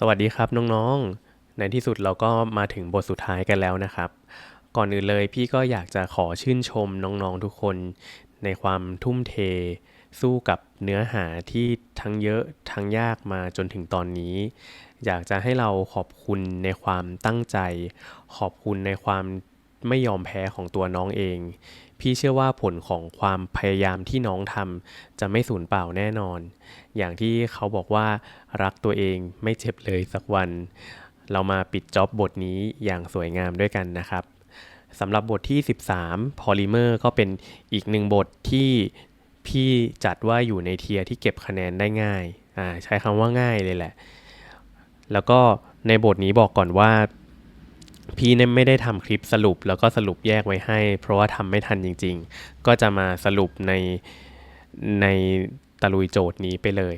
สวัสดีครับน้องๆ ในที่สุดเราก็มาถึงบทสุดท้ายกันแล้วนะครับ ก่อนอื่นเลยพี่ก็อยากจะขอชื่นชมน้องๆทุกคน ในความทุ่มเท สู้กับเนื้อหาที่ทั้งเยอะทั้งยากมาจนถึงตอนนี้ อยากจะให้เราขอบคุณในความตั้งใจ ขอบคุณในความ ไม่ยอมแพ้ของตัวน้องเอง พี่เชื่อว่าผลของความพยายามที่น้องทำจะไม่สูญเปล่าแน่นอน อย่างที่เขาบอกว่ารักตัวเองไม่เจ็บเลยสักวัน เรามาปิดจ็อบบทนี้อย่างสวยงามด้วยกันนะครับสำหรับบทที่ 13 Polymer ก็เป็นอีกหนึ่งบทที่พี่จัดว่าอยู่ในเทียร์ที่เก็บคะแนนได้ง่ายอ่าใช้คำว่าง่ายเลยแหละ แล้วก็ในบทนี้บอกก่อนว่า พี่เนี่ยไม่ได้ทำคลิปสรุปแล้วก็สรุปแยกไว้ให้ เพราะว่าทำไม่ทันจริง ๆ ก็จะมาสรุปในในตะลุยโจทย์นี้ไปเลย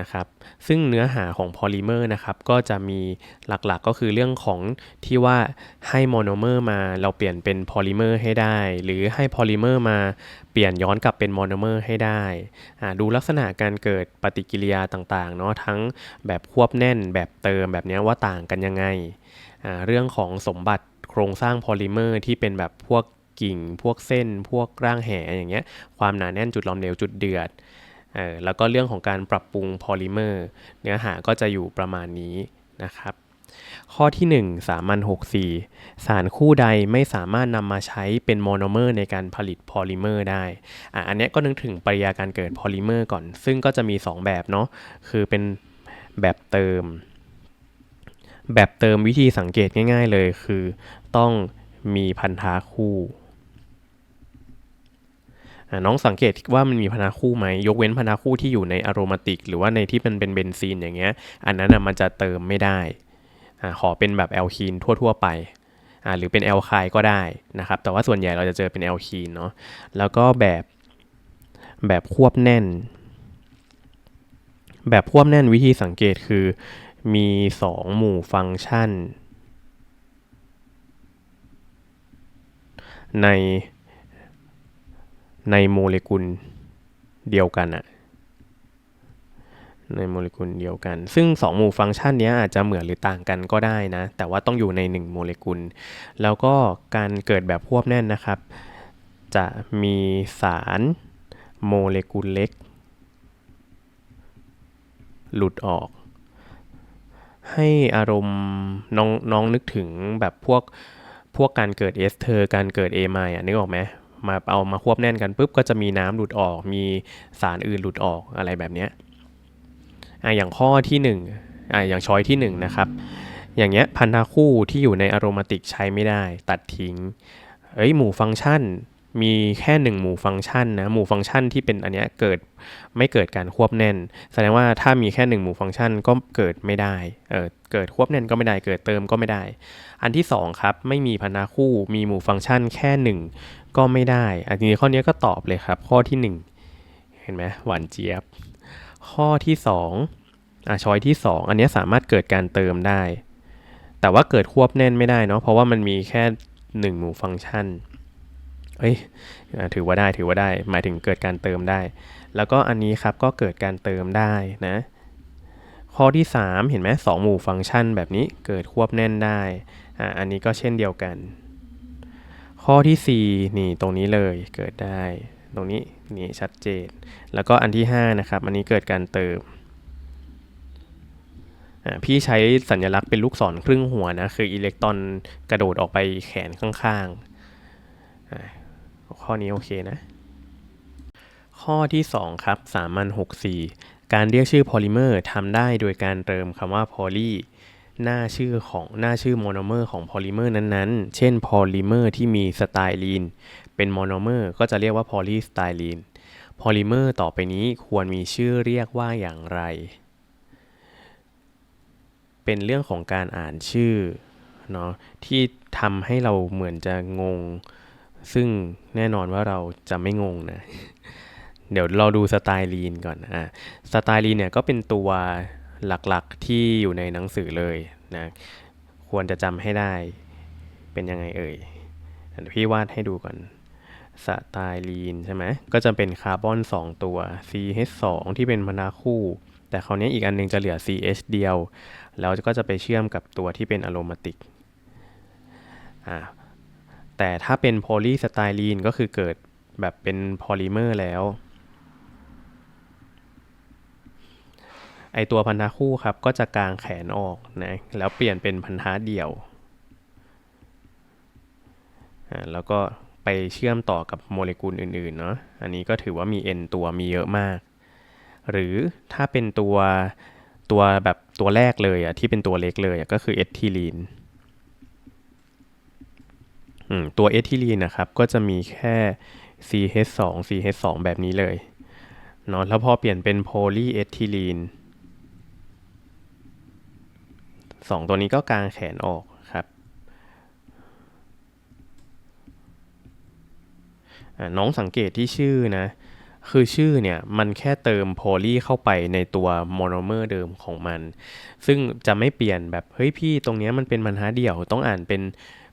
นะครับ ซึ่งเนื้อหาของพอลิเมอร์นะครับ ก็จะมีหลักๆก็คือเรื่องของที่ว่าให้โมโนเมอร์มาเราเปลี่ยนเป็นพอลิเมอร์ให้ได้ หรือให้พอลิเมอร์มาเปลี่ยนย้อนกลับเป็นโมโนเมอร์ให้ได้ดูลักษณะการเกิดปฏิกิริยาต่างๆเนาะทั้งแบบควบแน่นแบบเติมแบบเนี้ยว่าต่างกันยังไง เรื่องของสมบัติโครงสร้างพอลิเมอร์ที่เป็นแบบพวกกิ่ง พวกเส้น พวกร่างแหอย่างเงี้ย ความหนาแน่นจุดหลอมเหลวจุดเดือดออแล้วก็เรื่องของการปรับปรุงพอลิเมอร์ เนื้อหาก็จะอยู่ประมาณนี้นะครับ ข้อที่ 1 สามัญ64 สารคู่ใดไม่สามารถนำมาใช้เป็นโมโนเมอร์ในการผลิตพอลิเมอร์ได้อะอันนี้ก็นึกถึงปริยาการเกิดพอลิเมอร์ก่อน ซึ่งก็จะมี 2 แบบเนาะคือเป็นแบบเติม แบบเติมวิธีสังเกตง่าย ๆ เลยคือ ต้องมีพันธะคู่น้องสังเกตว่ามันมีพันธะคู่ไหมยกเว้นพันธะคู่ที่อยู่ในอะโรมาติก หรือว่าในที่มันเป็นเบนซีนอย่างเงี้ย อันนั้นอะมันจะเติมไม่ได้อขอเป็นแบบแอลคีนทั่ว ๆ ไปหรือเป็นแอลไคก็ได้นะครับ แต่ว่าส่วนใหญ่เราจะเจอเป็นแอลคีนเนาะแล้วก็แบบแบบควบแน่น แบบควบแน่นวิธีสังเกตคือ มี 2 หมู่ฟังก์ชัน ใน ในโมเลกุลเดียวกันอะในโมเลกุลเดียวกัน ซึ่ง 2 หมู่ฟังก์ชันนี้อาจจะเหมือนหรือต่างกันก็ได้นะ แต่ว่าต้องอยู่ใน 1 โมเลกุล แล้วก็การเกิดแบบควบแน่นนะครับ จะมีสารโมเลกุลเล็ก หลุดออก ให้อารมณ์น้องน้องนึกถึงแบบพวกพวกการเกิดเอสเทอร์การเกิดเอไมอะนึกออกไหมมาเอามาควบแน่นกันปุ๊บก็จะมีน้ำหลุดออก มีสารอื่นหลุดออกอะไรแบบเนี้ยอะอย่างข้อที่หนึ่งอะอย่างช้อยที่หนึ่งนะครับอย่างเงี้ยพันธะคู่ที่อยู่ในอโรมาติกใช้ไม่ได้ ตัดทิ้ง เอ้ยหมู่ฟังก์ชัน มีแค่หนึ่งหมู่ฟังก์ชันนะหมู่ฟังก์ชันที่เป็นอันเนี้ยเกิดไม่เกิดการควบแน่น แสดงว่าถ้ามีแค่หนึ่งหมู่ฟังก์ชันก็เกิดไม่ได้เออเกิดควบแน่นก็ไม่ได้เกิดเติมก็ไม่ได้ อันที่สองครับไม่มีพันธะคู่มีหมู่ฟังก์ชันแค่หนึ่งก็ไม่ได้ อันนี้ข้อนี้ก็ตอบเลยครับ ข้อที่หนึ่งเห็นไหมหวานเจี๊ยบ ข้อที่สองอะช้อยที่สองอันนี้สามารถเกิดการเติมได้ แต่ว่าเกิดควบแน่นไม่ได้เนาะเพราะว่ามันมีแค่หนึ่งหมู่ฟังก์ชัน เอ้ยถือว่าได้ถือว่าได้ หมายถึงเกิดการเติมได้ แล้วก็อันนี้ครับก็เกิดการเติมได้นะข้อที่ 3 เห็นไหมสองหมู่ฟังก์ชันแบบนี้เกิดควบแน่นได้อ่าอันนี้ก็เช่นเดียวกัน ข้อที่ 4 นี่ตรงนี้เลยเกิดได้ ตรงนี้นี่ชัดเจน แล้วก็อันที่ 5 นะครับ อันนี้เกิดการเติมพี่ใช้สัญลักษณ์เป็นลูกศรครึ่งหัวนะ คืออิเล็กตรอนกระโดดออกไปแขนข้างๆ ข้อนี้โอเคนะ ข้อที่ 2 ครับสามัญ64การเรียกชื่อพอลิเมอร์ทำได้โดยการเติมคำว่าพอลีหน้าชื่อของหน้าชื่อโมโนเมอร์ของพอลิเมอร์นั้นๆ เช่นพอลิเมอร์ที่มีสไตลีนเป็นโมโนเมอร์ก็จะเรียกว่าพอลีสไตลีนพอลิเมอร์ต่อไปนี้ควรมีชื่อเรียกว่าอย่างไร เป็นเรื่องของการอ่านชื่อเนาะที่ทำให้เราเหมือนจะงง ซึ่งแน่นอนว่าเราจะไม่งงนะ เดี๋ยวเราดูสไตลีนก่อนอะสไตลีนเนี่ยก็เป็นตัวหลักๆที่อยู่ในหนังสือเลยนะ ควรจะจำให้ได้เป็นยังไงเอ่ยพี่วาดให้ดูก่อนสไตลีนใช่ไหมก็จะเป็นคาร์บอน 2 ตัว CH2 ที่เป็นพันธะคู่ แต่คราวนี้อีกอันหนึงจะเหลือ CH เดียว แล้วก็จะไปเชื่อมกับตัวที่เป็นอะโรมาติกอ่า แต่ถ้าเป็นโพลีสไตรีนก็คือเกิดแบบเป็นพอลิเมอร์แล้ว ไอตัวพันธะคู่ครับก็จะกางแขนออกนะแล้วเปลี่ยนเป็นพันธะเดี่ยวแล้วก็ไปเชื่อมต่อกับโมเลกุลอื่นๆเนาะอันนี้ก็ถือว่ามี N ตัวมีเยอะมาก หรือถ้าเป็นตัวตัวแบบตัวแรกเลยอะที่เป็นตัวเล็กเลยก็คือเอทิลีน ตัวเอทิลีนนะครับ ก็จะมีแค่ CH2 CH2 แบบนี้เลยเนาะแล้วพอเปลี่ยนเป็นโพลีเอทิลีนสองตัวนี้ก็กางแขนออกครับ น้องสังเกตที่ชื่อนะ คือชื่อเนี่ย มันแค่เติมโพลีเข้าไปในตัวโมโนเมอร์เดิมของมัน ซึ่งจะไม่เปลี่ยนแบบ เฮ้ยพี่ตรงนี้มันเป็นบรรทัดเดี่ยวต้องอ่านเป็น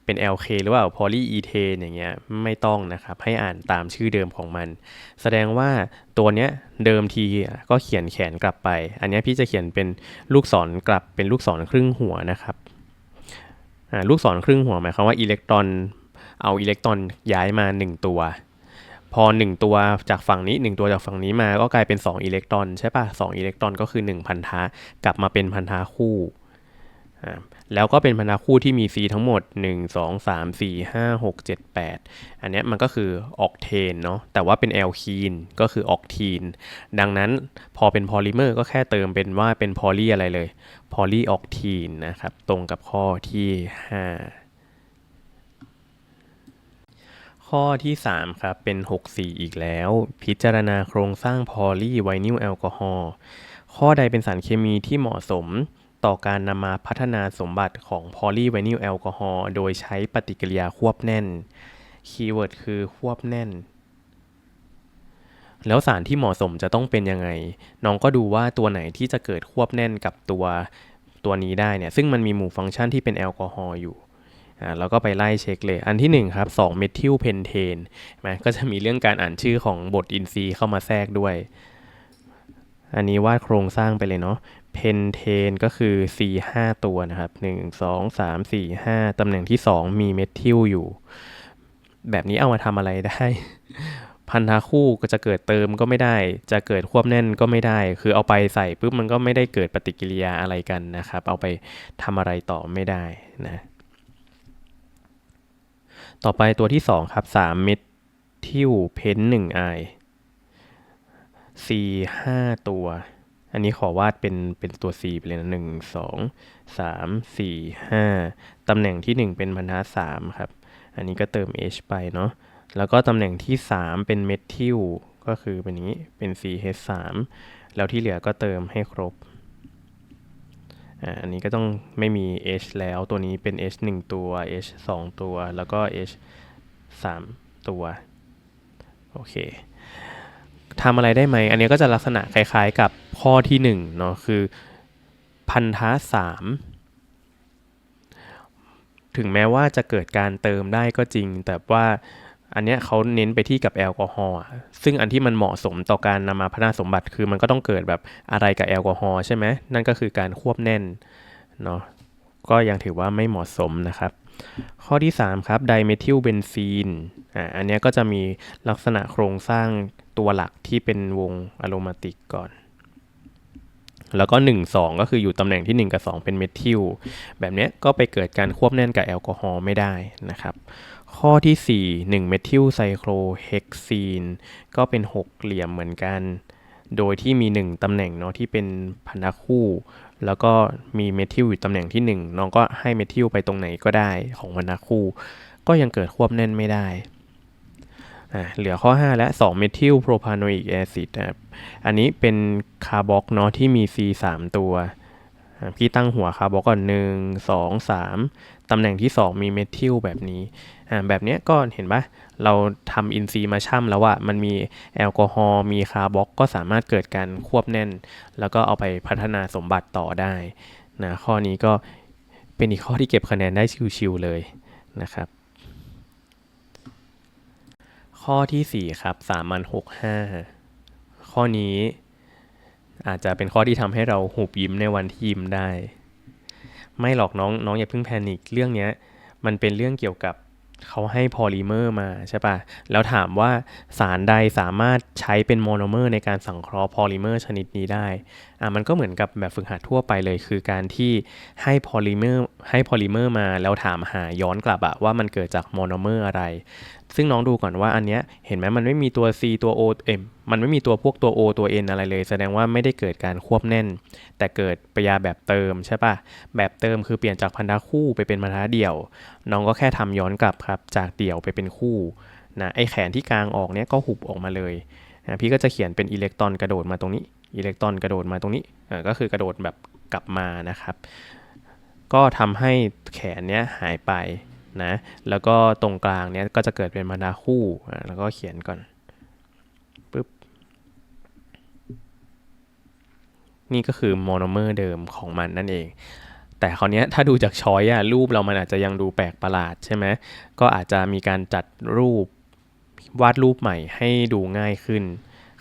เป็น LK หรือเปล่าโพลีอีเทนอย่างเงี้ยไม่ต้องนะครับ ให้อ่านตามชื่อเดิมของมัน แสดงว่าตัวเนี้ยเดิมทีก็เขียนแขนกลับไป อันเนี้ยพี่จะเขียนเป็นลูกศรกลับเป็นลูกศรครึ่งหัวนะครับลูกศรครึ่งหัวหมายความว่าอิเล็กตรอนเอาอิเล็กตรอนย้ายมา 1 ตัว พอ 1 ตัวจากฝั่งนี้ 1 ตัวจากฝั่งนี้มาก็กลายเป็น 2 อิเล็กตรอนใช่ปะ2อิเล็กตรอนก็คือ 1 พันธะกลับมาเป็นพันธะคู่ แล้วก็เป็นพันธคู่ที่มี C ทั้งหมด 1 2 3 4 5 6 7 8 อันนี้มันก็คือออกเทนเนาะแต่ว่าเป็น แอลคีนก็คือออกทีน ดังนั้นพอเป็นพอลิเมอร์ก็แค่เติมเป็นว่าเป็นพอลีอะไรเลยพอลีออกทีนนะครับ ตรงกับข้อที่ 5 ข้อที่ 3 ครับ เป็น 64 อีกแล้ว พิจารณาโครงสร้างพอลีไวนิลแอลกอฮอล์ข้อใดเป็นสารเคมีที่เหมาะสม ต่อการนำมาพัฒนาสมบัติของพอลีไวนิลแอลกอฮอล์โดยใช้ปฏิกิริยาควบแน่น คีย์เวิร์ดคือควบแน่น แล้วสารที่เหมาะสมจะต้องเป็นยังไง น้องก็ดูว่าตัวไหนที่จะเกิดควบแน่นกับตัวตัวนี้ได้เนี่ย ซึ่งมันมีหมู่ฟังก์ชันที่เป็นแอลกอฮอล์อยู่อ่าแล้วก็ไปไล่เช็คเลย อันที่1ครับ2เมทิลเพนเทนไหมก็จะมีเรื่องการอ่านชื่อของบทอินทรีย์เข้ามาแทรกด้วย อันนี้วาดโครงสร้างไปเลยเนาะ เพนเทนก็คือ C 5 ตัวนะครับ 1 2 3 4 5 ตำแหน่งที่ 2 มีเมทิลอยู่ แบบนี้เอามาทำอะไรได้ พันธะคู่ก็จะเกิดเติมก็ไม่ได้ จะเกิดควบแน่นก็ไม่ได้ คือเอาไปใส่ปุ๊บมันก็ไม่ได้เกิดปฏิกิริยาอะไรกันนะครับ เอาไปทำอะไรต่อไม่ได้นะ ต่อไปตัวที่ 2 ครับ3เมทิลเพน1ไอ C 5 ตัว อันนี้ขอวาดเป็นเป็นตัว C ไปเลยนะหนึ่งสองสามสี่ห้าตำแหน่งที่ 1 เป็นพันธะสามครับ อันนี้ก็เติม H ไปเนาะแล้วก็ตำแหน่งที่ 3 เป็นเมทิลก็คือเป็นนี้เป็น CH 3 แล้วที่เหลือก็เติมให้ครบอันนี้ก็ต้องไม่มี H แล้วตัวนี้เป็น H 1 ตัว H 2 ตัว แล้วก็ H 3 ตัว โอเค ทำอะไรได้ไหม อันนี้ก็จะลักษณะคล้ายๆกับข้อที่1เนาะคือพันธะ3ถึงแม้ว่าจะเกิดการเติมได้ก็จริง แต่ว่าอันเนี้ยเขาเน้นไปที่กับแอลกอฮอล์ซึ่งอันที่มันเหมาะสมต่อการนำมาพัฒนาสมบัติคือมันก็ต้องเกิดแบบอะไรกับแอลกอฮอล์ใช่ไหมนั่นก็คือการควบแน่นเนาะก็ยังถือว่าไม่เหมาะสมนะครับ ข้อที่ 3 ครับไดเมทิลเบนซีนอ่าอันนี้ก็จะมีลักษณะโครงสร้าง ตัวหลักที่เป็นวงอะโรมาติกก่อน แล้วก็ 1 2 ก็คืออยู่ตำแหน่งที่ 1 กับ 2 เป็นเมทิลแบบนี้ก็ไปเกิดการควบแน่นกับแอลกอฮอล์ไม่ได้นะครับ ข้อที่ 4 1 เมทิลไซโครเฮกซีนก็เป็น 6 เหลี่ยมเหมือนกัน โดยที่มี 1ตำแหน่งเนาะที่เป็นพันธะคู่แล้วก็มีเมทิลอยู่ตำแหน่งที่ 1 น้องก็ให้เมทิลไปตรงไหนก็ได้ของพันธะคู่ ก็ยังเกิดควบแน่นไม่ได้ เหลือข้อ 5 และ2เมทิลโพรพาโนอิกแอซิดครับอันนี้เป็นคาร์บอกเนาะที่มี C 3 ตัวพี่ตั้งหัวคาร์บอกก่อน1 2 3ตำแหน่งที่ 2 มีเมทิลแบบนี้อ่าแบบเนี้ยก็เห็นปะเราทำอินทรีย์มาช่ำแล้วว่ามันมีแอลกอฮอล์มีคาร์บอกก็สามารถเกิดการควบแน่น แล้วก็เอาไปพัฒนาสมบัติต่อได้นะข้อนี้ก็เป็นอีกข้อที่เก็บคะแนนได้ชิวๆเลยนะครับ ข้อที่ 4 ครับสามัญ65ข้อนี้อาจจะเป็นข้อที่ทำให้เราหูบยิ้มในวันที่ยิ้มได้ ไม่หรอกน้องน้องอย่าเพิ่งแพนิคเรื่องเนี้ยมันเป็นเรื่องเกี่ยวกับเขาให้พอลิเมอร์มาใช่ปะแล้วถามว่าสารใดสามารถใช้เป็นโมโนเมอร์ในการสังเคราะห์พอลิเมอร์ชนิดนี้ได้ อะมันก็เหมือนกับแบบฝึกหัดทั่วไปเลย คือการที่ให้พอลิเมอร์ให้พอลิเมอร์มาแล้วถามหาย้อนกลับอะว่ามันเกิดจากโมโนเมอร์อะไร ซึ่งน้องดูก่อนว่าอันเนี้ยเห็นไหมมันไม่มีตัว C ตัว O เอ็มมันไม่มีตัวพวกตัว O ตัว N อะไรเลย แสดงว่าไม่ได้เกิดการควบแน่น แต่เกิดปยาแบบเติมใช่ปะแบบเติมคือเปลี่ยนจากพันธะคู่ไปเป็นพันธะเดี่ยว น้องก็แค่ทำย้อนกลับครับจากเดี่ยวไปเป็นคู่นะไอแขนที่กลางออกเนี้ยก็หุบออกมาเลยนะพี่ก็จะเขียนเป็นอิเล็กตรอนกระโดดมาตรงนี้ อิเล็กตรอนกระโดดมาตรงนี้ก็คือกระโดดแบบกลับมานะครับ ก็ทำให้แขนเนี้ยหายไปนะแล้วก็ตรงกลางเนี้ยก็จะเกิดเป็นบรรดาคู่แล้วก็เขียนก่อนปึ๊บนี่ก็คือโมโนเมอร์เดิมของมันนั่นเอง แต่คราวนี้ถ้าดูจากช้อยอะรูปเรามันอาจจะยังดูแปลกประหลาดใช่ไหมก็อาจจะมีการจัดรูปวาดรูปใหม่ให้ดูง่ายขึ้น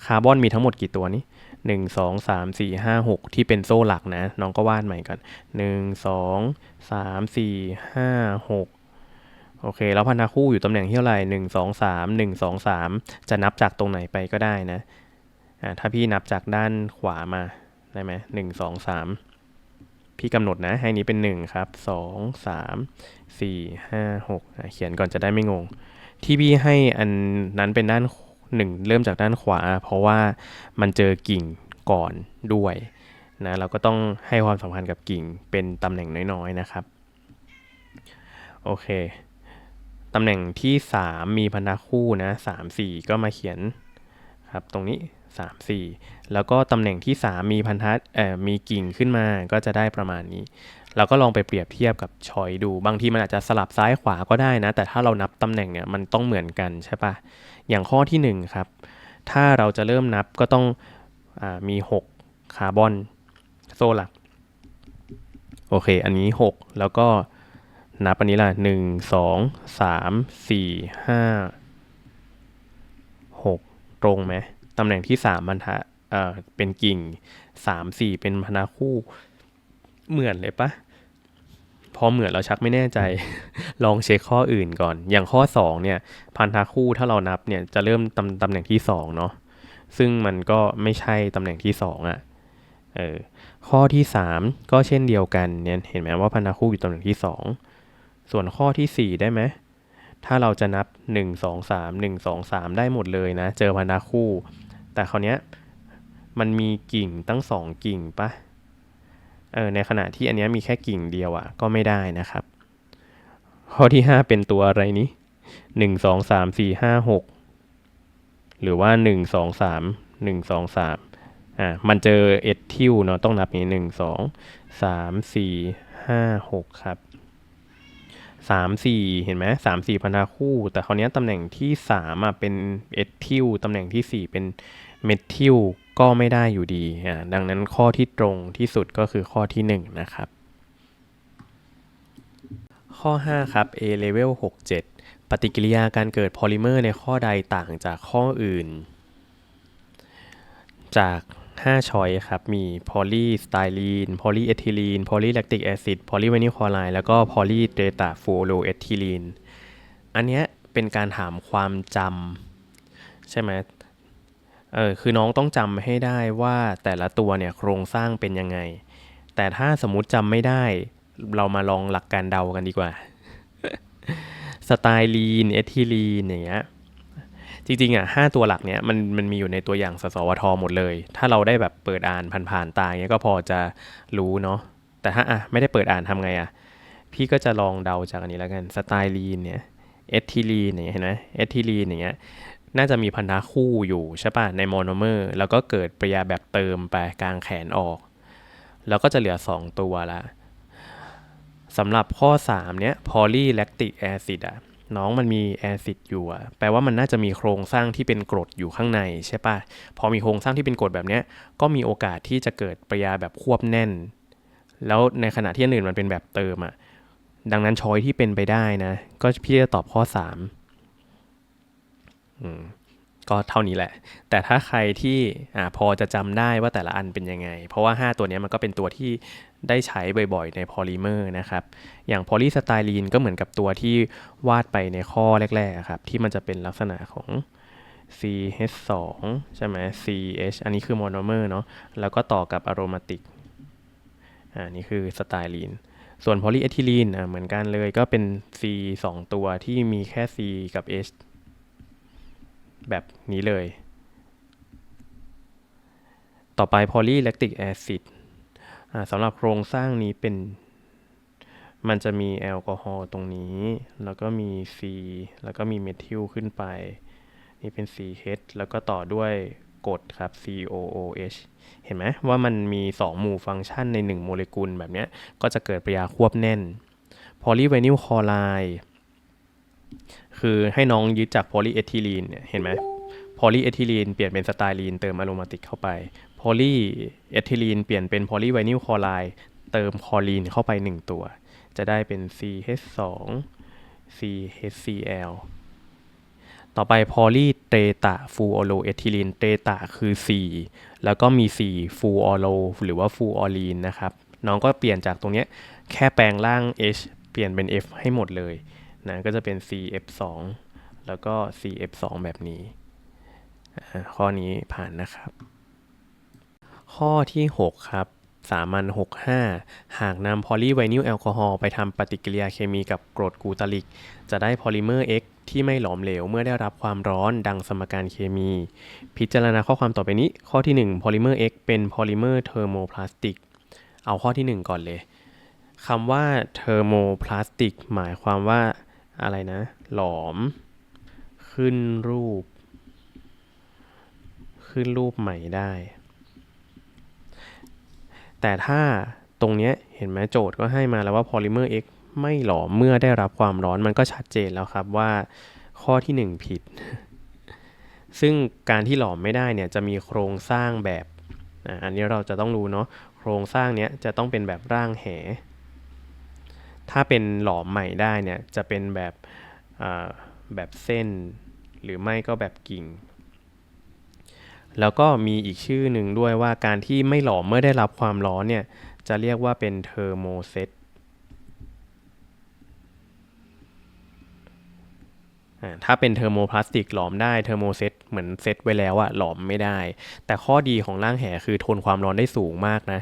คาร์บอนมีทั้งหมดกี่ตัวนี่ 1 2 3 4 5 6 ที่เป็นโซ่หลักนะ น้องก็วาดใหม่ก่อน 1 2 3 4 5 6 โอเค แล้วพันธะคู่อยู่ตำแหน่งที่เท่าไหร่1 2 3 1 2 3 จะนับจากตรงไหนไปก็ได้นะอ่าถ้าพี่นับจากด้านขวามา ได้ไหมหนึ่งสองสามพี่กำหนดนะ ให้นี้เป็น 1 ครับ 2 3 4 5 6เขียนก่อนจะได้ไม่งง ที่พี่ให้อันนั้นเป็นด้าน หนึ่งเริ่มจากด้านขวา เพราะว่ามันเจอกิ่งก่อนด้วยนะเราก็ต้องให้ความสำคัญกับกิ่งเป็นตำแหน่งน้อยๆนะครับโอเคตำแหน่งที่ 3 มีพันธะคู่นะ3 4 ก็มาเขียนครับตรงนี้ 3 4 แล้วก็ตำแหน่งที่ 3 มีพันธะเอ่อมีกิ่งขึ้นมาก็จะได้ประมาณนี้ เราก็ลองไปเปรียบเทียบกับชอยดู บางทีมันอาจจะสลับซ้ายขวาก็ได้นะ แต่ถ้าเรานับตำแหน่งเนี่ยมันต้องเหมือนกันใช่ปะ อย่างข้อที่1ครับถ้าเราจะเริ่มนับก็ต้องอมี 6 คาร์บอนโซ่หลักโอเค อันนี้ 6 แล้วก็นับอันนี้ล่ะ 1 2 3 4 5 6 ตรงไหมตำแหน่งที่ 3 มันทะเอ่อเป็นกิ่ง 3 4 เป็นพนาคู่เหมือนเลยปะ พอเหมือนเราชักไม่แน่ใจ ลองเช็คข้ออื่นก่อน อย่างข้อ 2 เนี่ย พันธะคู่ถ้าเรานับเนี่ยจะเริ่มตำตำแหน่งที่ 2 เนาะซึ่งมันก็ไม่ใช่ตำแหน่งที่ 2อะเออข้อที่ 3 ก็เช่นเดียวกันเนี่ยเห็นไหมว่าพันธะคู่อยู่ตำแหน่งที่ 2 ส่วนข้อที่ 4 ได้ไหมถ้าเราจะนับ 1 2 3 1 2 3 ได้หมดเลยนะ เจอพันธะคู่ แต่คราวเนี้ยมันมีกิ่งตั้ง 2 กิ่งปะ เออในขณะที่อันเนี้ยมีแค่กิ่งเดียวอะ่ะก็ไม่ได้นะครับ ข้อที่ 5 เป็นตัวอะไรนี้ 1 2 3 4 5 6 หรือว่า 1 2 3 1 2 3อ่ามันเจอเอ็ดทิวเนาะต้องนับนี้หนึ่งสองสามสี่ห้าหกครับสามสี่เห็นไหมสามสี่พันธะคู่ แต่คราวเนี้ยตำแหน่งที่สามอะเป็นเอ็ดทิวตำแหน่งที่สี่เป็นเมทิล ก็ไม่ได้อยู่ดีอ่าดังนั้นข้อที่ตรงที่สุดก็คือข้อที่หนึ่งนะครับ ข้อ 5 ครับ A level 67 ปฏิกิริยาการเกิดพอลิเมอร์ในข้อใดต่างจากข้ออื่น จาก5ช้อยครับ มีพอลีสไตรีน พอลีเอทิลีน พอลีแลคติกแอซิด พอลีไวนิลคลอไรด์ แล้วก็พอลีเดตาฟูโรเอทิลีน อันเนี้ยเป็นการถามความจำใช่ไหม เออคือน้องต้องจำให้ได้ว่าแต่ละตัวเนี่ยโครงสร้างเป็นยังไง แต่ถ้าสมมติจำไม่ได้ เรามาลองหลักการเดากันดีกว่า สไตลีน เอทิลีนอย่างเงี้ยจริงๆอะห้าตัวหลักเนี่ยมันมันมีอยู่ในตัวอย่างสสวทหมดเลย ถ้าเราได้แบบเปิดอ่านผ่านๆตาเงี้ยก็พอจะรู้เนาะแต่ถ้าอะไม่ได้เปิดอ่านทำไงอะพี่ก็จะลองเดาจากอันนี้แล้วกันสไตลีนเนี่ยเอทิลีนเนี่ยเห็นไหมเอทิลีนอย่างเงี้ย น่าจะมีพันธะคู่อยู่ใช่ป่ะในโมโนเมอร์ แล้วก็เกิดปริยาแบบเติมไปกลางแขนออก แล้วก็จะเหลือ 2 ตัวละสำหรับข้อ 3 เนี้ยพอลีแลคติกแอซิดอะน้องมันมีแอซิดอยู่อะแปลว่ามันน่าจะมีโครงสร้างที่เป็นกรดอยู่ข้างในใช่ป่ะพอมีโครงสร้างที่เป็นกรดแบบเนี้ย ก็มีโอกาสที่จะเกิดปริยาแบบควบแน่น แล้วในขณะที่อันอื่นมันเป็นแบบเติมอะดังนั้นช้อยที่เป็นไปได้นะ ก็พี่จะตอบข้อ3อืม ก็เท่านี้แหละ แต่ถ้าใครที่อพอจะจำได้ว่าแต่ละอันเป็นยังไง เพราะว่า 5 ตัวนี้มันก็เป็นตัวที่ได้ใช้บ่อยๆ ในพอลิเมอร์นะครับ อย่างพอลีสไตรีนก็เหมือนกับตัวที่วาดไปในข้อแรกๆครับ ที่มันจะเป็นลักษณะของ CH2 ใช่ไหม CH อันนี้คือโมโนเมอร์เนาะ แล้วก็ต่อกับอะโรมาติกอ่านี่คือสไตรีน ส่วนโพลีเอทิลีนเหมือนกันเลยก็เป็น C 2 ตัวที่มีแค่ C กับ H แบบนี้เลย ต่อไป polylactic acid อ่าสำหรับโครงสร้างนี้เป็น มันจะมีแอลกอฮอล์ตรงนี้ แล้วก็มี C แล้วก็มีเมทิลขึ้นไป นี่เป็น CH แล้วก็ต่อด้วยกรดครับ COOH เห็นไหมว่ามันมี 2 หมู่ฟังก์ชันใน 1 โมเลกุลแบบนี้ก็จะเกิดปฏิกิริยาควบแน่น polyvinyl chloride คือ คือให้น้องยึดจาก polyethylene เนี่ยเห็นไหม polyethylene เปลี่ยนเป็นสไตรีนเติมอะโรมาติกเข้าไป polyethylene เปลี่ยนเป็น polyvinyl chloride เติมคลอรีนเข้าไป 1 ตัว จะได้เป็น CH2 CHCl ต่อไป poly เตตาฟูออโลเอทิลีนเตตาคือ 4 แล้วก็มี 4 ฟูออโลหรือว่าฟูออลีนนะครับ น้องก็เปลี่ยนจากตรงนี้แค่แปลงร่าง H เปลี่ยนเป็น F ให้หมดเลย นะก็จะเป็น CF2 แล้วก็ CF2 แบบนี้ ข้อนี้ผ่านนะครับ ข้อที่ 6 ครับสามัญ65 หากนำพอลีไวนิลแอลกอฮอล์ไปทำปฏิกิริยาเคมีกับกรดกูตาลิก จะได้พอลิเมอร์ X ที่ไม่หลอมเหลวเมื่อได้รับความร้อนดังสมการเคมี พิจารณาข้อความต่อไปนี้ ข้อที่ 1 พอลิเมอร์ X เป็นพอลิเมอร์เทอร์โมพลาสติก เอาข้อที่ 1 ก่อนเลยคำว่าเทอร์โมพลาสติกหมายความว่า อะไรนะ หลอม ขึ้นรูป ขึ้นรูปใหม่ได้ แต่ถ้าตรงเนี้ยเห็นไหมโจทย์ก็ให้มาแล้วว่า polymer X ไม่หลอมเมื่อได้รับความร้อนมันก็ชัดเจนแล้วครับว่าข้อที่ 1 ผิด ซึ่งการที่หลอมไม่ได้เนี่ยจะมีโครงสร้างแบบ อันนี้เราจะต้องรู้เนาะ โครงสร้างเนี้ยจะต้องเป็นแบบร่างแห ถ้าเป็นหลอมใหม่ได้เนี่ยจะเป็นแบบแบบเส้น หรือไม่ก็แบบกิ่ง แล้วก็มีอีกชื่อหนึ่งด้วยว่าการที่ไม่หลอมเมื่อได้รับความร้อนเนี่ยจะเรียกว่าเป็นเทอร์โมเซตถ้าเป็นเทอร์โมพลาสติกหลอมได้เทอร์โมเซตเหมือนเซตไว้แล้วอะหลอมไม่ได้ แต่ข้อดีของร่างแหคือทนความร้อนได้สูงมากนะ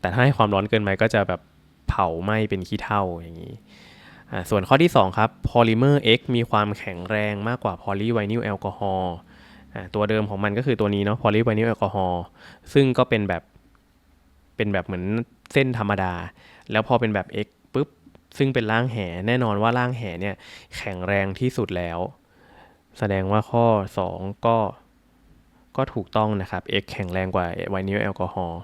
แต่ถ้าให้ความร้อนเกินไปก็จะแบบ เผาไหม้เป็นขี้เถ้าอย่างนี้ ส่วนข้อที่ 2 ครับพอลิเมอร์ X มีความแข็งแรงมากกว่าพอลีไวนิลแอลกอฮอล์ตัวเดิมของมันก็คือตัวนี้เนาะพอลีไวนิลแอลกอฮอล์ซึ่งก็เป็นแบบเป็นแบบเหมือนเส้นธรรมดา แล้วพอเป็นแบบ X ปุ๊บ ซึ่งเป็นร่างแหแน่นอนว่าร่างแหเนี่ยแข็งแรงที่สุดแล้ว แสดงว่าข้อ 2 ก็ก็ถูกต้องนะครับ X แข็งแรงกว่าไวนิลแอลกอฮอล์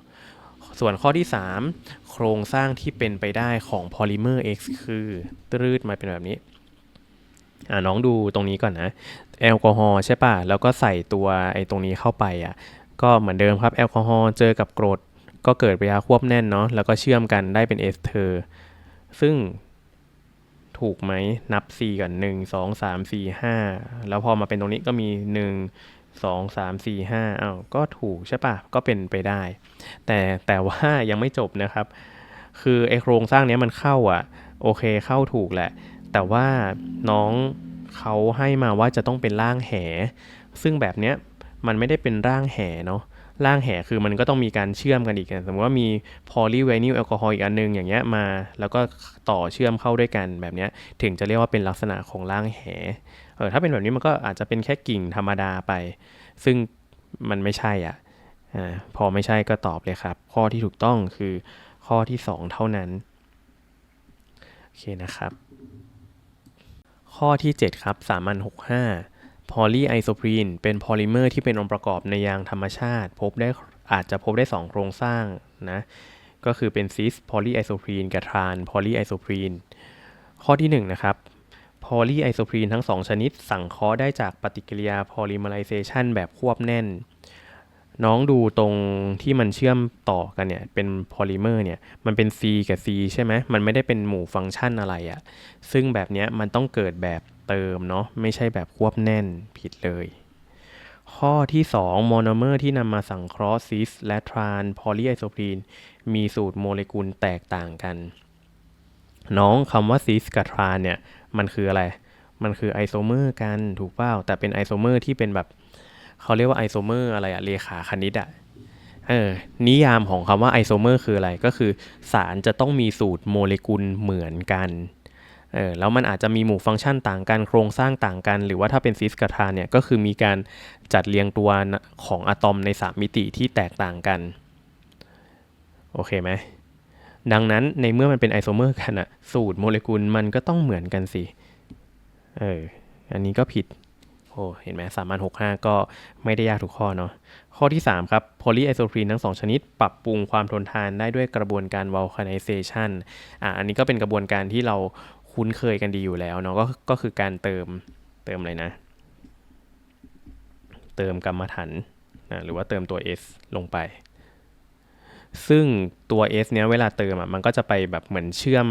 ส่วนข้อที่ 3 โครงสร้างที่เป็นไปได้ของพอลิเมอร์ X คือตืดมาเป็นแบบนี้อ่าน้องดูตรงนี้ก่อนนะแอลกอฮอล์ใช่ป่ะ แล้วก็ใส่ตัวไอ้ตรงนี้เข้าไปอะก็เหมือนเดิมครับแอลกอฮอล์เจอกับกรดก็เกิดปฏิกิริยาควบแน่นเนาะแล้วก็เชื่อมกันได้เป็นเอสเทอร์ซึ่งถูกไหมนับ 4 ก่อน 1 2 3 4 5 แล้วพอมาเป็นตรงนี้ก็มี 1 2 3 4 5อ้าวก็ถูกใช่ปะก็เป็นไปได้ แต่แต่ว่ายังไม่จบนะครับ คือไอโครงสร้างนี้มันเข้าอะ โอเคเข้าถูกแหละ แต่ว่าน้องเขาให้มาว่าจะต้องเป็นร่างแห ซึ่งแบบเนี้ยมันไม่ได้เป็นร่างแหเนาะร่างแห่คือมันก็ต้องมีการเชื่อมกันอีกสมมติว่ามีพอลีไวนิลแอลกอฮอล์อีกอันนึงอย่างเงี้ยมา แล้วก็ต่อเชื่อมเข้าด้วยกันแบบเนี้ยถึงจะเรียกว่าเป็นลักษณะของร่างแห่ เออถ้าเป็นแบบนี้มันก็อาจจะเป็นแค่กิ่งธรรมดาไป ซึ่งมันไม่ใช่อะอ่าพอไม่ใช่ก็ตอบเลยครับ ข้อที่ถูกต้องคือข้อที่ 2 เท่านั้น โอเคนะครับ ข้อที่ 7 ครับสามัญ65พอลีไอโซพรีนเป็นพอลิเมอร์ที่เป็นองค์ประกอบในยางธรรมชาติ พบได้อาจจะพบได้ 2 โครงสร้างนะก็คือเป็นซิสพอลีไอโซพรีนกับทรานพอลีไอโซพรีนข้อที่1นะครับ พอลีไอโซพรีนทั้ง 2 ชนิด สังเคราะห์ได้จากปฏิกิริยาพอลิเมอไรเซชันแบบควบแน่น น้องดูตรงที่มันเชื่อมต่อกันเนี่ย เป็นพอลิเมอร์เนี่ย มันเป็น C กับ C ใช่ไหม มันไม่ได้เป็นหมู่ฟังก์ชันอะไรอะซึ่งแบบนี้มันต้องเกิดแบบเติมเนาะ ไม่ใช่แบบควบแน่นผิดเลย ข้อที่ 2 โมโนเมอร์ที่นำมาสังเคราะห์ซิสและทรานพอลีไอโซพรีนมีสูตรโมเลกุลแตกต่างกัน น้องคำว่าซิสกับทรานเนี่ย มันคืออะไร มันคือไอโซเมอร์กันถูกเปล่าแต่เป็นไอโซเมอร์ที่เป็นแบบเขาเรียกว่าไอโซเมอร์อะไรอะเลขาคณิตอะเออนิยามของคำว่าไอโซเมอร์คืออะไรก็คือ สารจะต้องมีสูตรโมเลกุลเหมือนกันเออแล้วมันอาจจะมีหมู่ฟังก์ชันต่างกันโครงสร้างต่างกัน หรือว่าถ้าเป็นซิสกับทานเนี่ยก็คือมีการจัดเรียงตัวของอะตอมใน 3 มิติที่แตกต่างกัน โอเคไหม ดังนั้นในเมื่อมันเป็นไอโซเมอร์กันอะสูตรโมเลกุลมันก็ต้องเหมือนกันสิ เออ อันนี้ก็ผิด โอ้เห็นไหมสามพันหกห้าก็ไม่ได้ยากทุกข้อเนาะ ข้อที่ 3 ครับโพลีไอโซพรีนทั้ง 2 ชนิด ปรับปรุงความทนทานได้ด้วยกระบวนการ vulcanization อะอันนี้ก็เป็นกระบวนการที่เราคุ้นเคยกันดีอยู่แล้วเนาะก็ก็คือการเติมเติมอะไรนะ เติมกรรมฐานนะหรือว่าเติมตัว s ลงไป ซึ่งตัว S เนี้ยเวลาเติมอะมันก็จะไปแบบเหมือนเชื่อม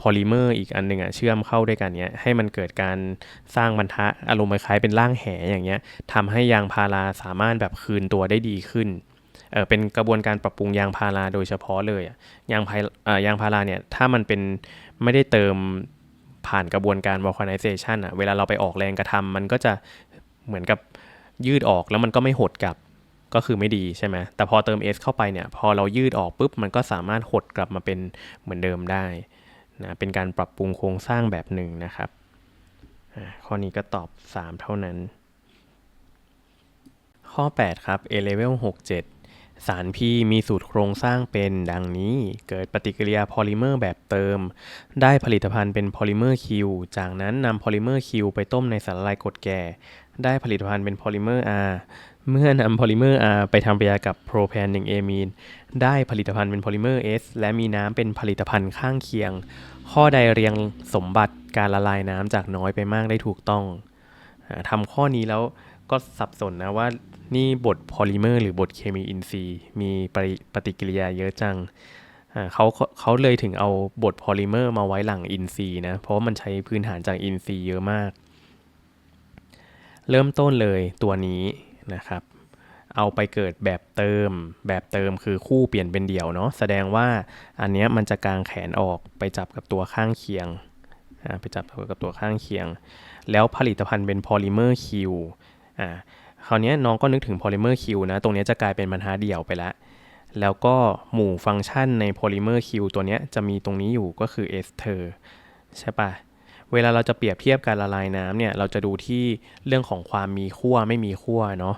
พอลิเมอร์อีกอันหนึ่งอะเชื่อมเข้าด้วยกันเนี้ยให้มันเกิดการสร้างบรรทะอารมณ์คล้ายเป็นร่างแหอย่างเงี้ยทำให้ยางพาราสามารถแบบคืนตัวได้ดีขึ้นเออเป็นกระบวนการปรับปรุงยางพาราโดยเฉพาะเลยอะยางพาอ่ายางพาราเนี่ยถ้ามันเป็นไม่ได้เติมผ่านกระบวนการ vulcanization อะเวลาเราไปออกแรงกระทำมันก็จะเหมือนกับยืดออกแล้วมันก็ไม่หดกลับ ก็คือไม่ดีใช่ไหมแต่พอเติม S เข้าไปเนี่ย พอเรายืดออกปุ๊บ มันก็สามารถหดกลับมาเป็นเหมือนเดิมได้นะเป็นการปรับปรุงโครงสร้างแบบหนึ่งนะครับข้อนี้ก็ตอบ 3 เท่านั้น ข้อ 8 ครับ A level 67 สาร P มีสูตรโครงสร้างเป็นดังนี้ เกิดปฏิกิริยาพอลิเมอร์แบบเติม ได้ผลิตภัณฑ์เป็นพอลิเมอร์ Q จากนั้นนำพอลิเมอร์ Q ไปต้มในสารละลายกรดแก่ ได้ผลิตภัณฑ์เป็นพอลิเมอร์ R เมื่อนำพอลิเมอร์ R ไปทำปฏิกิริยากับโพรแพน1เอมีนได้ผลิตภัณฑ์เป็นพอลิเมอร์ S และมีน้ำเป็นผลิตภัณฑ์ข้างเคียง ข้อใดเรียงสมบัติการละลายน้ำจากน้อยไปมากได้ถูกต้องทำข้อนี้แล้วก็สับสนนะว่านี่บทพอลิเมอร์ หรือบทเคมีอินทรีย์มีปฏิกิริยาเยอะจังเขาเขาเลยถึงเอาบทพอลิเมอร์มาไว้หลังอินทรีย์นะเพราะมันใช้พื้นฐานจากอินทรีย์เยอะมาก เริ่มต้นเลยตัวนี้ นะครับ เอาไปเกิดแบบเติม แบบเติมคือคู่เปลี่ยนเป็นเดี่ยวเนาะแสดงว่าอันเนี้ยมันจะกางแขนออกไปจับกับตัวข้างเคียงไปจับกับตัวข้างเคียง แล้วผลิตภัณฑ์เป็นพอลิเมอร์คิวอ่าคราวนี้น้องก็นึกถึงพอลิเมอร์คิวนะ ตรงนี้จะกลายเป็นบรรทัดเดี่ยวไปล้วแล้วก็หมู่ฟังก์ชันในพอลิเมอร์คิวตัวนี้จะมีตรงนี้อยู่ก็คือเอสเทอร์ใช่ปะ เวลาเราจะเปรียบเทียบการละลายน้ำเนี่ยเราจะดูที่เรื่องของความมีขั้วไม่มีขั้วเนาะ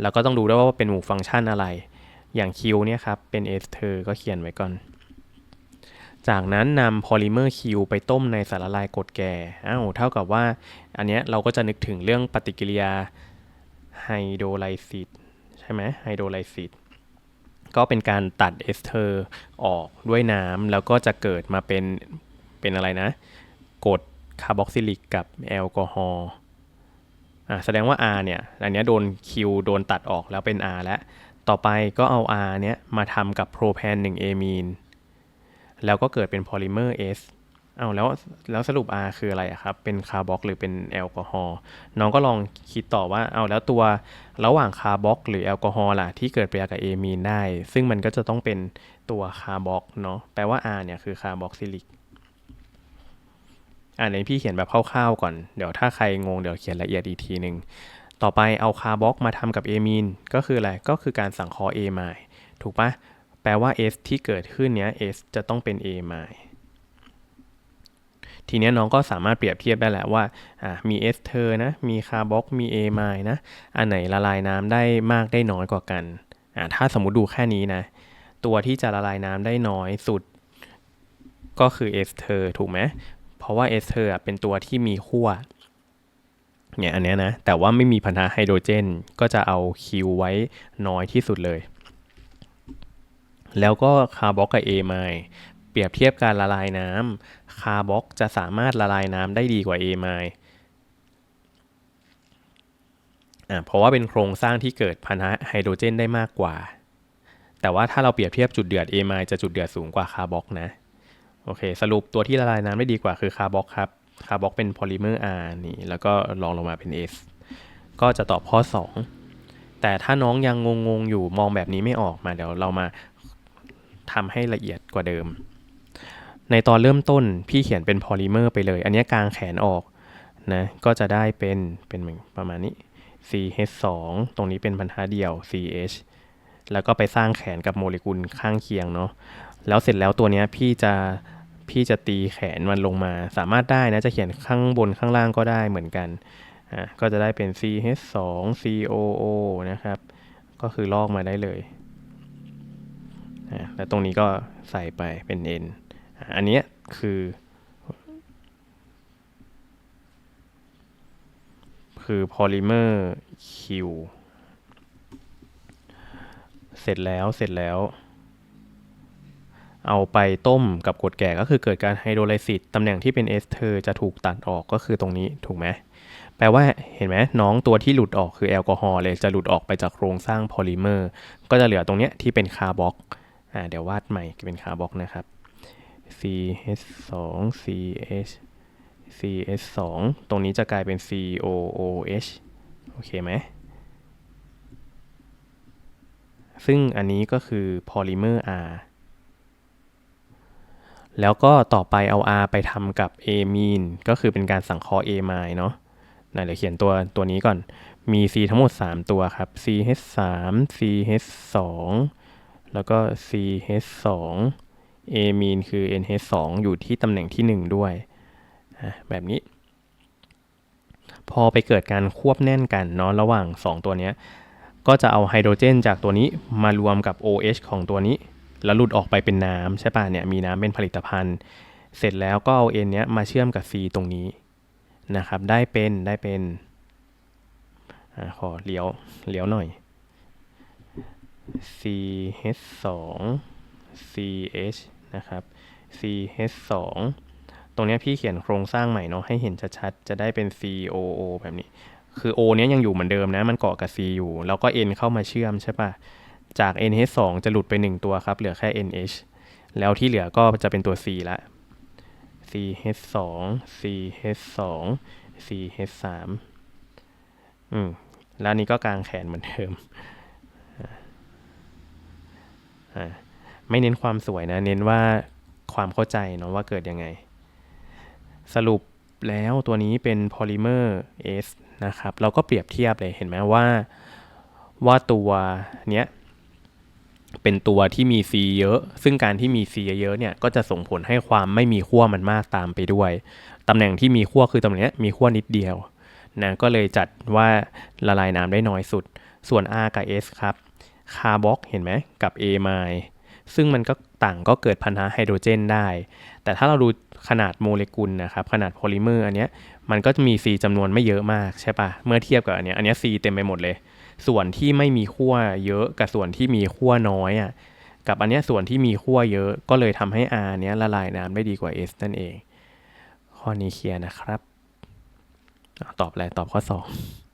แล้วก็ต้องดูด้วยว่าเป็นหมู่ฟังก์ชันอะไร อย่าง Q เนี่ยครับเป็นเอสเทอร์ก็เขียนไว้ก่อน จากนั้นนำพอลิเมอร์ Q ไปต้มในสารละลายกรดแก่อ้าวเท่ากับว่าอันเนี้ยเราก็จะนึกถึงเรื่องปฏิกิริยาไฮโดรไลซิสใช่ไหมไฮโดรไลซิสก็เป็นการตัดเอสเทอร์ออกด้วยน้ำแล้วก็จะเกิดมาเป็นเป็นอะไรนะกรด คาร์บอกซิลิกกับแอลกอฮอล์อ่าแสดงว่า R เนี่ย อันเนี้ยโดน Q โดนตัดออกแล้วเป็น R แล้ว ต่อไปก็เอา R เนี้ยมาทำกับโพรแพน1เอมีนแล้วก็เกิดเป็นพอลิเมอร์ S เอาแล้วแล้วสรุป R คืออะไรครับ เป็นคาร์บอกหรือเป็นแอลกอฮอล์น้องก็ลองคิดต่อว่าเอาแล้วตัวระหว่างคาร์บอกหรือแอลกอฮอล์ล่ะที่เกิดปฏิกิริยากับเอมีนได้ ซึ่งมันก็จะต้องเป็นตัวคาร์บอกเนาะแปลว่า R เนี่ยคือคาร์บอกซิลิก อ่าในพี่เขียนแบบคร่าวๆก่อน เดี๋ยวถ้าใครงงเดี๋ยวเขียนละเอียดอีกทีหนึ่งต่อไปเอาคาร์บอกมาทำกับเอมีนก็คืออะไร ก็คือการสั่งคราะห์ A ไมล์ถูกปะแปลว่า S ที่เกิดขึ้นเนี้ย S จะต้องเป็น A มล์ทีนี้น้องก็สามารถเปรียบเทียบได้แหละว่าอ่ามีเอสเทอร์นะ มีคาร์บอกมี A มล์นะ อันไหนละลายน้ำได้มากได้น้อยกว่ากันอ่าถ้าสมมติดูแค่นี้นะ ตัวที่จะละลายน้ำได้น้อยสุด ก็คือเอสเทอร์ถูกไหม ราะว่าเอสเทอร์เป็นตัวที่มีขั้วเนี่ยอันเนี้ยนะ แต่ว่าไม่มีพันธะไฮโดรเจน ก็จะเอาคิวไว้น้อยที่สุดเลย แล้วก็คาร์บอกกับ A ไมเปรียบเทียบการละลายน้ำคาร์บอกจะสามารถละลายน้ำได้ดีกว่า A ไมอ่าเพราะว่าเป็นโครงสร้างที่เกิดพันธะไฮโดรเจนได้มากกว่า แต่ว่าถ้าเราเปรียบเทียบจุดเดือด A ไมจะจุดเดือดสูงกว่าคาร์บอกนะ โอเค สรุปตัวที่ละลายน้ำได้ดีกว่าคือคาร์บอกครับ คาร์บอกเป็นพอลิเมอร์ R นี่ แล้วก็ลองลงมาเป็น S ก็จะตอบข้อ 2 แต่ถ้าน้องยังงงๆอยู่มองแบบนี้ไม่ออกมาเดี๋ยวเรามาทำให้ละเอียดกว่าเดิม ในตอนเริ่มต้นพี่เขียนเป็นพอลิเมอร์ไปเลย อันนี้กลางแขนออกนะ ก็จะได้เป็นเป็นประมาณนี้ CH2 ตรงนี้เป็นพันธะเดียว CH แล้วก็ไปสร้างแขนกับโมเลกุลข้างเคียงเนาะ แล้วเสร็จแล้วตัวเนี้ยพี่จะ พี่จะตีแขนมันลงมา สามารถได้นะ จะเขียนข้างบนข้างล่างก็ได้เหมือนกัน อะก็จะได้เป็น CH2 COO นะครับ ก็คือลอกมาได้เลยอะแล้วตรงนี้ก็ใส่ไปเป็น N อันนี้คือ คือพอลิเมอร์ Q เสร็จแล้วเสร็จแล้ว เอาไปต้มกับกรดแก่ก็คือเกิดการไฮโดรไลซิสตำแหน่งที่เป็นเอสเทอร์จะถูกตัดออกก็คือตรงนี้ถูกไหมแปลว่าเห็นไหมน้องตัวที่หลุดออกคือแอลกอฮอล์เลยจะหลุดออกไปจากโครงสร้างโพลิเมอร์ ก็จะเหลือตรงเนี้ยที่เป็นคาร์บอกอ่าเดี๋ยววาดใหม่เป็นคาร์บอกนะครับ CH2 CH CH2 ตรงนี้จะกลายเป็น COOH โอเคไหมซึ่งอันนี้ก็คือพอลิเมอร์ R แล้วก็ต่อไปเอา R ไปทำกับ amine ก็คือเป็นการสังเคราะห์ amine เนาะนะเดี๋ยวเขียนตัวตัวนี้ก่อน มี C ทั้งหมด 3 ตัวครับ CH3 CH2 แล้วก็ CH2 amine คือ NH2 อยู่ที่ตำแหน่งที่ 1 ด้วย แบบนี้ พอไปเกิดการควบแน่นกันเนาะระหว่าง 2 ตัวนี้ ก็จะเอาไฮโดรเจนจากตัวนี้มารวมกับ OH ของตัวนี้ แล้วหลุดออกไปเป็นน้ำใช่ป่ะเนี่ยมีน้ำเป็นผลิตภัณฑ์ เสร็จแล้วก็เอา N เนี้ยมาเชื่อมกับ C ตรงนี้นะครับ ได้เป็นได้เป็นอขอเลี้ยวเลี้ยวหน่อย CH2 CH นะครับ CH2 ตรงนี้พี่เขียนโครงสร้างใหม่เนาะให้เห็นชัดๆ จะได้เป็น COO แบบนี้ คือ O เนี้ยยังอยู่เหมือนเดิมนะ มันเกาะกับ C อยู่ แล้วก็ N เข้ามาเชื่อมใช่ป่ะ จาก NH2 จะหลุดไป 1 ตัวครับ เหลือแค่ NH แล้วที่เหลือก็จะเป็นตัว C ละ CH2 CH2 CH3 อืม แล้วนี้ก็กลางแขนเหมือนเดิม ไม่เน้นความสวยนะ เน้นว่าความเข้าใจเนาะว่าเกิดยังไง สรุปแล้วตัวนี้เป็นพอลิเมอร์ S นะครับ เราก็เปรียบเทียบเลยเห็นไหมว่าว่าตัวเนี้ย เป็นตัวที่มี C เยอะ ซึ่งการที่มี C เยอะเนี่ยก็จะส่งผลให้ความไม่มีขั้วมันมากตามไปด้วย ตำแหน่งที่มีขั้วคือตำแหน่งนี้มีขั้วนิดเดียวนะก็เลยจัดว่าละลายน้ำได้น้อยสุด ส่วน R กับ S ครับคาร์บอกเห็นไหมกับ A ไมซึ่งมันก็ต่างก็เกิดพันธะไฮโดรเจนได้ แต่ถ้าเราดูขนาดโมเลกุลนะครับ ขนาดโพลิเมอร์อันเนี้ยมันก็จะมี C จำนวนไม่เยอะมากใช่ปะเมื่อเทียบกับอันเนี้ยอันเนี้ย C เต็มไปหมดเลย ส่วนที่ไม่มีขั้วเยอะกับส่วนที่มีขั้วน้อยอะกับอันเนี้ยส่วนที่มีขั้วเยอะก็เลยทำให้ R เนี้ยละลายน้ำได้ดีกว่า S นั่นเอง ข้อนี้เคลียร์นะครับ ตอบอะไรตอบข้อ 2